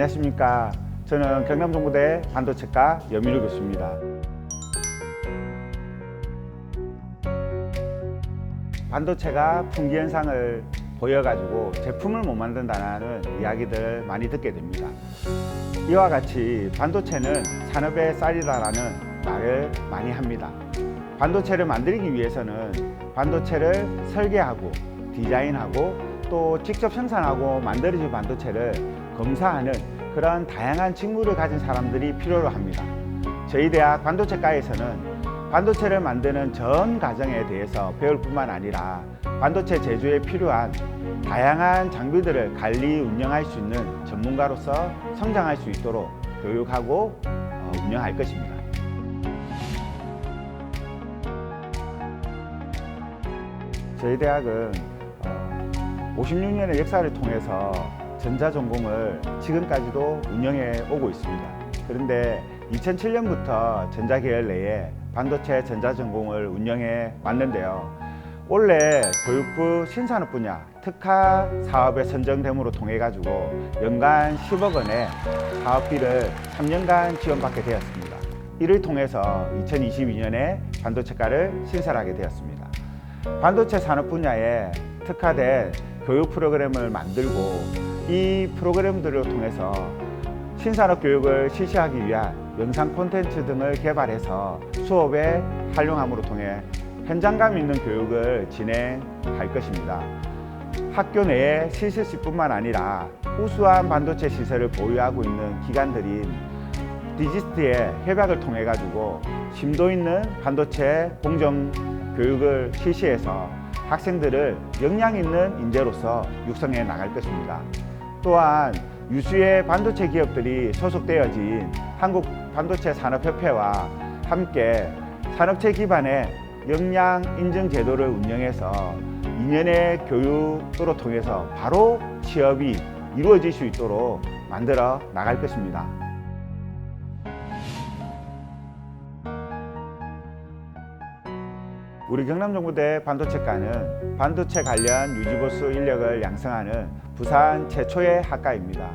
안녕하십니까. 저는 경남정부대 반도체과 여민우 교수입니다. 반도체가 품귀 현상을 보여가지고 제품을 못 만든다는 이야기들 많이 듣게 됩니다. 이와 같이 반도체는 산업의 쌀이다라는 말을 많이 합니다. 반도체를 만들기 위해서는 반도체를 설계하고 디자인하고 또 직접 생산하고 만들어진 반도체를 검사하는 그런 다양한 직무를 가진 사람들이 필요로 합니다. 저희 대학 반도체과에서는 반도체를 만드는 전 과정에 대해서 배울 뿐만 아니라 반도체 제조에 필요한 다양한 장비들을 관리 운영할 수 있는 전문가로서 성장할 수 있도록 교육하고 어, 운영할 것입니다. 저희 대학은 어, 56년의 역사를 통해서 전자전공을 지금까지도 운영해 오고 있습니다. 그런데 2007년부터 전자계열 내에 반도체 전자전공을 운영해 왔는데요. 올해 교육부 신산업 분야 특화 사업에 선정됨으로 통해 가지고 연간 10억 원의 사업비를 3년간 지원받게 되었습니다. 이를 통해서 2022년에 반도체과를 신설하게 되었습니다. 반도체 산업 분야에 특화된 교육 프로그램을 만들고 이 프로그램들을 통해서 신산업 교육을 실시하기 위한 영상 콘텐츠 등을 개발해서 수업에 활용함으로 통해 현장감 있는 교육을 진행할 것입니다. 학교 내에 실습실뿐만 아니라 우수한 반도체 시설을 보유하고 있는 기관들인 디지스트의 협약을 통해 가지고 심도 있는 반도체 공정 교육을 실시해서 학생들을 역량 있는 인재로서 육성해 나갈 것입니다. 또한 유수의 반도체 기업들이 소속되어진 한국 반도체 산업협회와 함께 산업체 기반의 역량 인증 제도를 운영해서 2년의 교육으로 통해서 바로 취업이 이루어질 수 있도록 만들어 나갈 것입니다. 우리 경남정부대 반도체과는 반도체 관련 유지보수 인력을 양성하는 부산 최초의 학과입니다.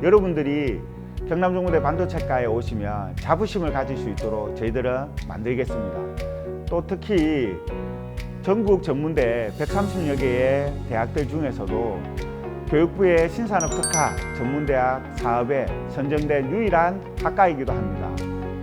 여러분들이 경남정부대 반도체과에 오시면 자부심을 가질 수 있도록 저희들은 만들겠습니다. 또 특히 전국 전문대 130여 개의 대학들 중에서도 교육부의 신산업 특화 전문대학 사업에 선정된 유일한 학과이기도 합니다.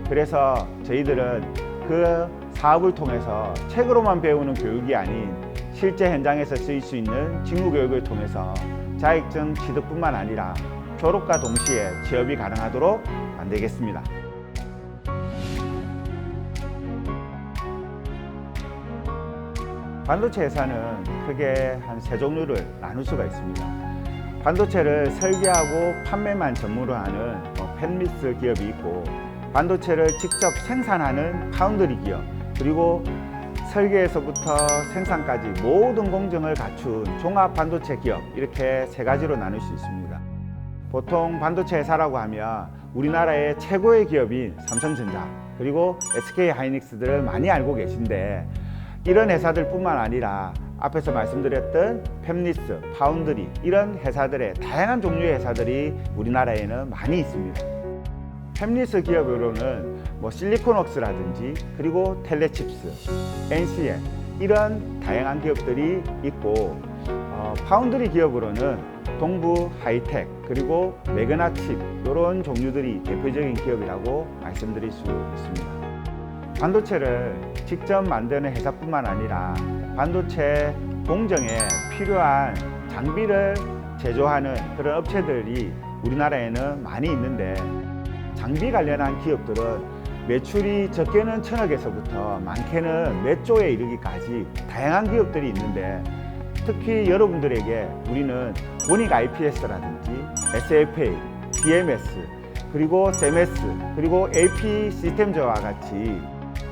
그래서 저희들은 그 사업을 통해서 책으로만 배우는 교육이 아닌 실제 현장에서 쓰일 수 있는 직무 교육을 통해서 자격증 취득뿐만 아니라 졸업과 동시에 취업이 가능하도록 만들겠습니다. 반도체 회사는 크게 한 세 종류를 나눌 수가 있습니다. 반도체를 설계하고 판매만 전문으로 하는 뭐 펜미스 기업이 있고 반도체를 직접 생산하는 파운드리 기업 그리고 설계에서부터 생산까지 모든 공정을 갖춘 종합 반도체 기업 이렇게 세 가지로 나눌 수 있습니다. 보통 반도체 회사라고 하면 우리나라의 최고의 기업인 삼성전자 그리고 SK 하이닉스들을 많이 알고 계신데 이런 회사들뿐만 아니라 앞에서 말씀드렸던 팹리스, 파운드리 이런 회사들의 다양한 종류의 회사들이 우리나라에는 많이 있습니다. 팹리스 기업으로는 뭐 실리콘웍스라든지 그리고 텔레칩스, NCM 이런 다양한 기업들이 있고 어, 파운드리 기업으로는 동부 하이텍 그리고 매그나칩 이런 종류들이 대표적인 기업이라고 말씀드릴 수 있습니다. 반도체를 직접 만드는 회사뿐만 아니라 반도체 공정에 필요한 장비를 제조하는 그런 업체들이 우리나라에는 많이 있는데 장비 관련한 기업들은 매출이 적게는 천억에서부터 많게는 몇 조에 이르기까지 다양한 기업들이 있는데 특히 여러분들에게 우리는 원익 IPS라든지 SFA, BMS, 그리고 CMS, 그리고 AP 시스템즈와 같이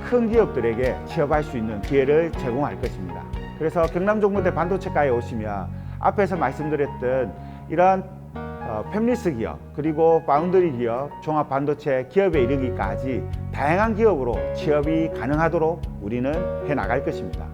큰 기업들에게 취업할 수 있는 기회를 제공할 것입니다. 그래서 경남종무대 반도체과에 오시면 앞에서 말씀드렸던 어, 팹리스 기업 그리고 파운드리 기업, 종합 반도체 기업에 이르기까지 다양한 기업으로 취업이 가능하도록 우리는 해 나갈 것입니다.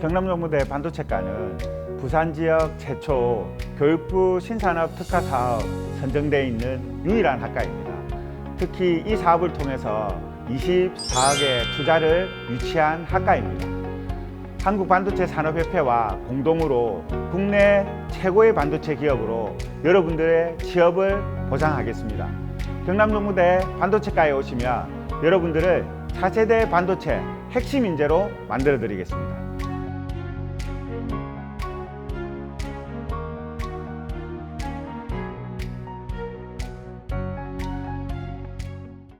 경남정무대 반도체과는 부산 지역 최초 교육부 신산업 특화 사업 선정되어 있는 유일한 학과입니다. 특히 이 사업을 통해서 24억의 투자를 유치한 학과입니다. 한국반도체 산업협회와 공동으로 국내 최고의 반도체 기업으로 여러분들의 취업을 보장하겠습니다. 경남동무대 반도체과에 오시면 여러분들을 차세대 반도체 핵심 인재로 만들어 드리겠습니다.